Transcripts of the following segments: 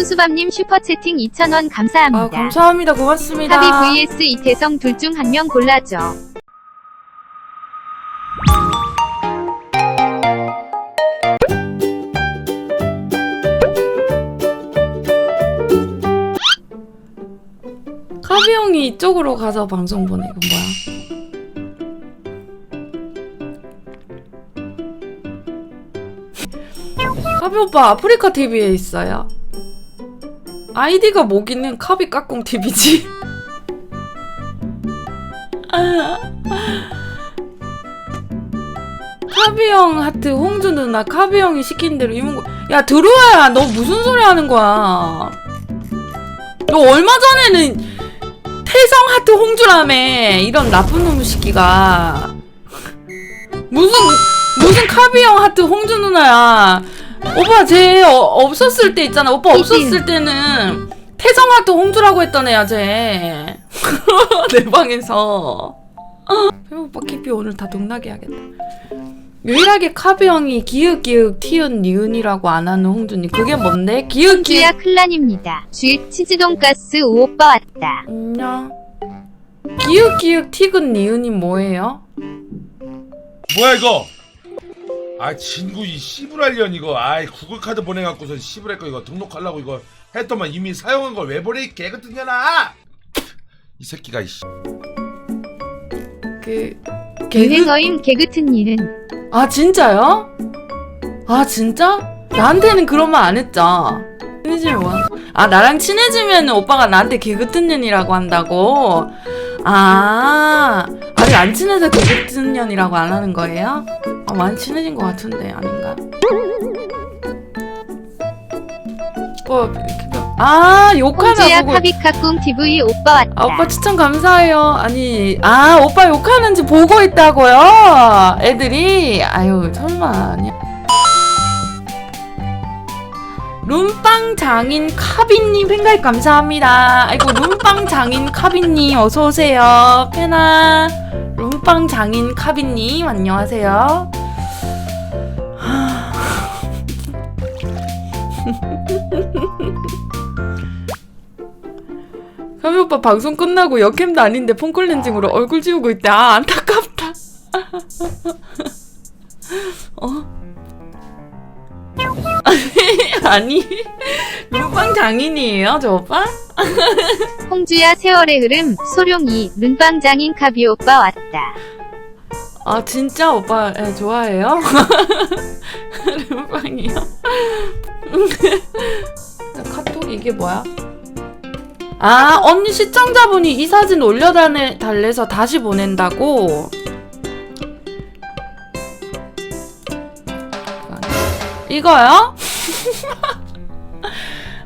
수수밤님 슈퍼채팅 2,000원 감사합니다. 아, 감사합니다. 고맙습니다. 합의 vs 이태성 둘 중 한 명 골라줘. 카비 형이 이쪽으로 가서 방송 보내. 이건 뭐야? 카비 오빠 아프리카 TV에 있어요. 아이디가 뭐기는 카비 까꿍 TV지. 카비 형 하트 홍주 누나 카비 형이 시킨 대로 이문고 야 들어와야 너 무슨 소리 하는 거야? 너 얼마 전에는 태성 하트 홍주라며 이런 나쁜 놈의 새끼가 무슨 무슨 카비형 하트 홍주 누나야 오빠 쟤 어, 없었을 때 있잖아 오빠 없었을 때는 태성 하트 홍주라고 했던 애야 쟤 내 방에서 오빠 깊이 오늘 다 동나게 하겠다 유일하게 카비 형이 기윽 기윽 티은 니은이라고 안 하는 홍주님 그게 뭔데 기윽 기윽 홍주야 클란입니다. 쥐 치즈 돈가스 오 오빠 왔다. 안녕. 기윽 기윽 티근 니은이 뭐예요? 뭐야 이거? 아 친구 이 씨부랄년 이거 아이 구글 카드 보내갖고서 씨부랄 거 이거 등록하려고 이거 했더만 이미 사용한 걸 왜 보내 이 개같은 년아! 이 새끼가 이씨 그 개그 유행어임 개그튼 일은 아 진짜요? 아 진짜? 나한테는 그런 말 안 했죠. 친해지면 뭐? 아 나랑 친해지면 오빠가 나한테 개그튼 년이라고 한다고? 아 아직 안 친해서 개그튼 년이라고 안 하는 거예요? 아 많이 친해진 것 같은데 아닌가? 오빠 이렇게 봐. 아 욕하나 홍주야 보고 카비카꿍 TV 오빠 왔다. 아, 오빠 추천 감사해요. 아니, 아, 오빠 욕하는지 보고 있다고요? 애들이? 아유, 설마, 아니야. 룸빵 장인 카빈님 팬가입 감사합니다. 아이고, 룸빵 장인 카빈님 어서 오세요. 페나. 룸빵 장인 카빈님, 안녕하세요. 카미 오빠 방송 끝나고 역캠도 아닌데 폰클렌징으로 얼굴 지우고 있대. 아 안타깝다. 어? 아니 룸빵 장인이에요 저 오빠? 홍주야 세월의 흐름 소룡이 눈빵 장인 카비 오빠 왔다. 아 진짜 오빠 예, 좋아해요? 룸빵이요? 카톡 이게 뭐야? 아 언니 시청자분이 이 사진 올려달래 달래서 다시 보낸다고? 이거요?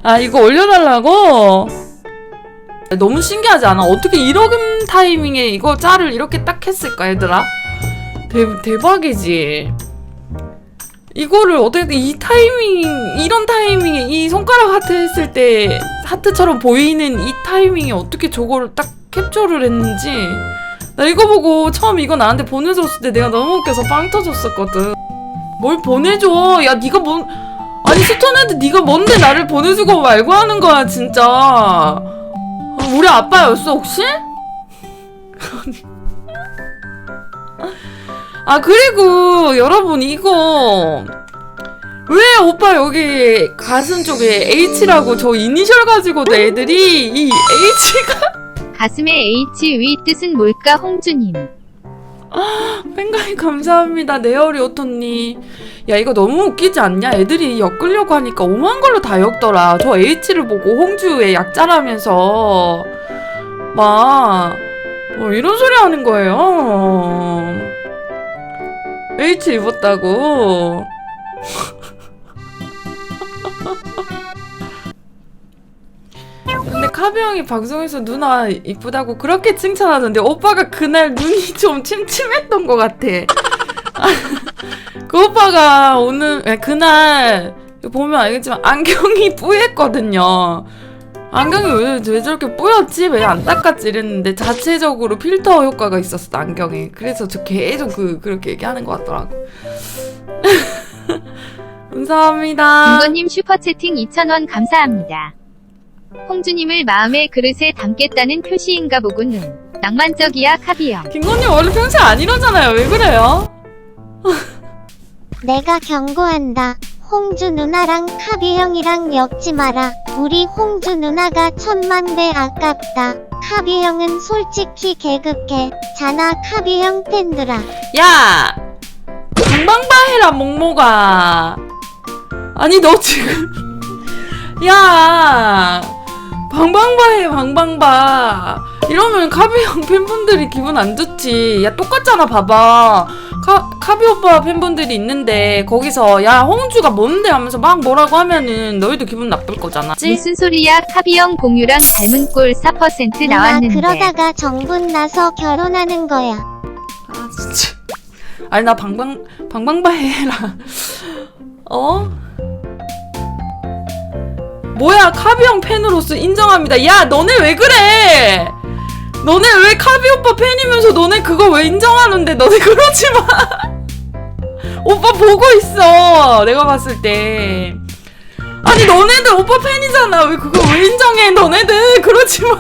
아 이거 올려달라고? 너무 신기하지 않아? 어떻게 이런 타이밍에 이거 짤을 이렇게 딱 했을까 얘들아? 대, 대박이지 이거를 어떻게 이 타이밍 이런 타이밍에 이 손가락 하트 했을 때 하트처럼 보이는 이 타이밍에 어떻게 저거를 딱 캡처를 했는지 나 이거 보고 처음 이거 나한테 보내줬을 때 내가 너무 웃겨서 빵 터졌었거든 뭘 보내줘 야 네가 뭔 아니 스톤한테 네가 뭔데 나를 보내주고 말고 하는 거야 진짜 아, 우리 아빠였어 혹시? 아 그리고 여러분 이거 왜 오빠 여기 가슴 쪽에 H라고 저 이니셜 가지고도 애들이 이 H가 가슴에 H 위 뜻은 뭘까 홍주님. 팬가이 감사합니다 네어리 오토니 야 이거 너무 웃기지 않냐? 애들이 엮으려고 하니까 오만 걸로 다 엮더라. 저 H를 보고 홍주의 약자라면서. 막 뭐 이런 소리 하는 거예요? H 입었다고 카비 형이 방송에서 누나 이쁘다고 그렇게 칭찬하던데 오빠가 그날 눈이 좀 침침했던 것 같아. 그 오빠가 오늘 에, 그날 보면 알겠지만 안경이 뿌였거든요. 안경이 왜, 왜 저렇게 뿌였지? 왜 안 닦았지? 이랬는데 자체적으로 필터 효과가 있었어 안경에. 그래서 저 계속 그 그렇게 얘기하는 것 같더라고. 감사합니다. 김건님 슈퍼채팅 2,000원 감사합니다. 홍주님을 마음의 그릇에 담겠다는 표시인가 보군요. 낭만적이야 카비형. 김건님 원래 평소에 안 이러잖아요. 왜 그래요? 내가 경고한다. 홍주 누나랑 카비 형이랑 엮지 마라. 우리 홍주 누나가 천만 배 아깝다. 카비 형은 솔직히 개그캐. 자나 카비 형 팬들아. 야! 방방바 해라, 몽모가. 아니, 너 지금. 야! 방방바 해, 방방바. 이러면 카비 형 팬분들이 기분 안 좋지. 야, 똑같잖아, 봐봐. 카, 카비 오빠 팬분들이 있는데, 거기서, 야, 홍주가 뭔데 하면서 막 뭐라고 하면은 너희도 기분 나쁠 거잖아. 지? 무슨 소리야 카비형 공유랑 닮은 꼴 4% 누나 나왔는데. 그러다가 정분 나서 결혼하는 거야. 아, 진짜. 아니, 나 방방, 방방바 해라. 어? 뭐야, 카비 형 팬으로서 인정합니다. 야, 너네 왜 그래? 너네 왜 카비 오빠 팬이면서 너네 그거 왜 인정하는데? 너네 그러지 마. 오빠 보고 있어. 내가 봤을 때. 아니, 너네들 오빠 팬이잖아. 왜 그거 왜 인정해? 너네들 그러지 마.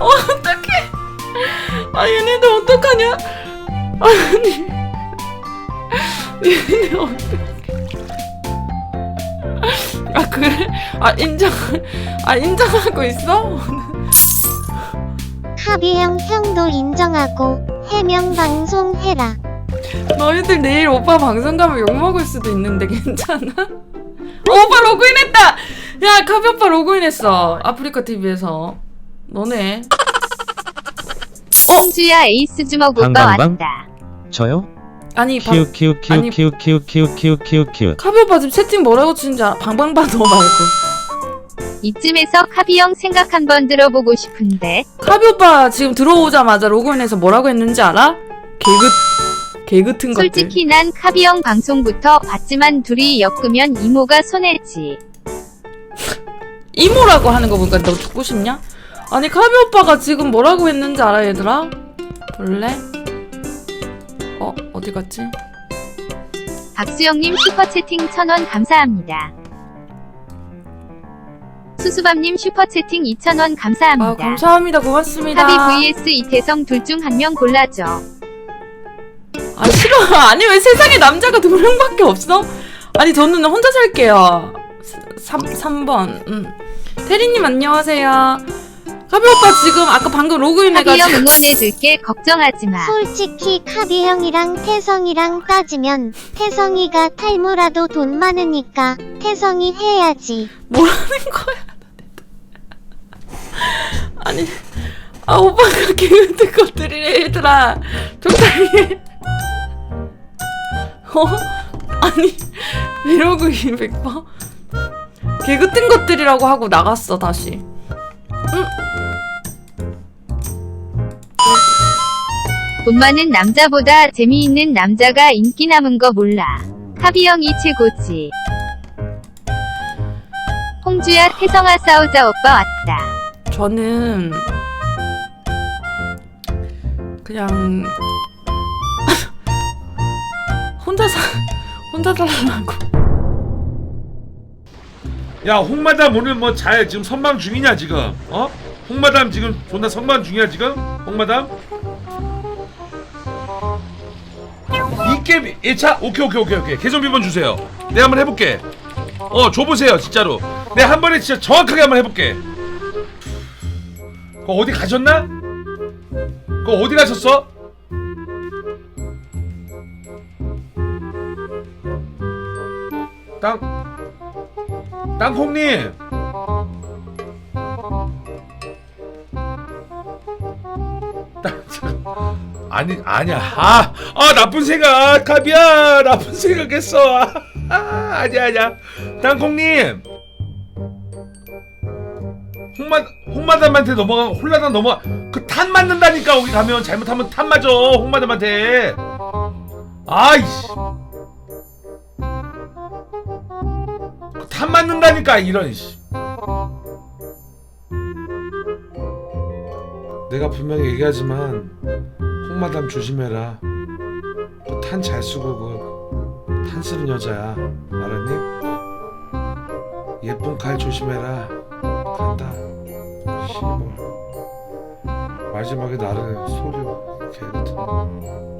어, 어떡해. 아, 얘네들 어떡하냐? 아니. 얘네 어떡해. 아, 그래? 아, 인정, 아, 인정하고 있어? 카비 형 형도 인정하고 해명 방송 해라. 너희들 내일 오빠 방송 가면 욕먹을 수도 있는데 괜찮아? 어, 오빠 로그인했다! 야, 카비 오빠 로그인했어. 아프리카 TV에서. 너네. 홍주야 에이스 주먹 오빠 방방방? 왔다. 저요? 아니, 방, 키우 키우 키우 아니- 키우 키우 키우 키우 키우 키우 카비 오빠 지금 채팅 뭐라고 치는지 알아? 방방바 너 말고. 이쯤에서 카비 형 생각 한번 들어보고 싶은데. 카비 오빠 지금 들어오자마자 로그인해서 뭐라고 했는지 알아? 개그 개그 튼 것들. 솔직히 난 카비 형 방송부터 봤지만 둘이 엮으면 이모가 손해지. 이모라고 하는 거 보니까 너 죽고 싶냐? 아니 카비 오빠가 지금 뭐라고 했는지 알아 얘들아? 볼래? 어 어디 갔지? 박수영님 슈퍼채팅 1000원 감사합니다. 수수밤님 슈퍼채팅 2000원 감사합니다. 아 감사합니다 고맙습니다. 카비 vs 이태성 둘 중 한 명 골라줘. 아 싫어 아니 왜 세상에 남자가 두 명밖에 없어? 아니 저는 혼자 살게요. 3 3번 음. 태리님 안녕하세요. 카비 오빠 지금 아까 방금 로그인해가지고 응원해줄게 걱정하지 마. 솔직히 카비 형이랑 태성이랑 따지면 태성이가 탈모라도 돈 많으니까 태성이 해야지. 뭐라는 거야? 아니, 아 오빠가 개그트 것들이래 얘들아. 적당히 해. 어? 아니, 이러고 200번? 개그 뜬 것들이라고 하고 나갔어 다시. 돈 많은 남자보다 재미있는 남자가 인기 남은 거 몰라. 카비형이 최고지. 홍주야 태성아 싸우자 오빠 왔다. 저는 그냥 혼자 사 혼자 살라고. 야 홍마담 오늘 뭐 잘 지금 선방 중이냐 지금 어? 홍마담 지금 존나 선방 중이야 지금 홍마담? 게임 1차? 오케이 오케이 오케이 오케이 계정 비번 주세요 내가 한번 해볼게 어 줘보세요 진짜로 내가 한 번에 진짜 정확하게 한번 해볼게 그거 어디 가셨나? 그거 어디 가셨어? 땅 땅콩님 땅-. 아니 아니야. 아, 아 나쁜 생각 카비야. 나쁜 생각했어. 아, 아 아니야 아니야. 땅콩님. 홍마 홍마담한테 넘어가 홀라당 넘어가. 그탄 맞는다니까 거기 가면. 잘못하면 탄 맞아 홍마담한테. 아이씨. 탄 맞는다니까 이런 씨. 내가 분명히 얘기하지만 홍마담 조심해라. 그탄잘 쓰고 그 탄 쓰는 여자야 알았니? 예쁜 칼 조심해라 간다 씨발 마지막에 나를 속여 개 같은 놈.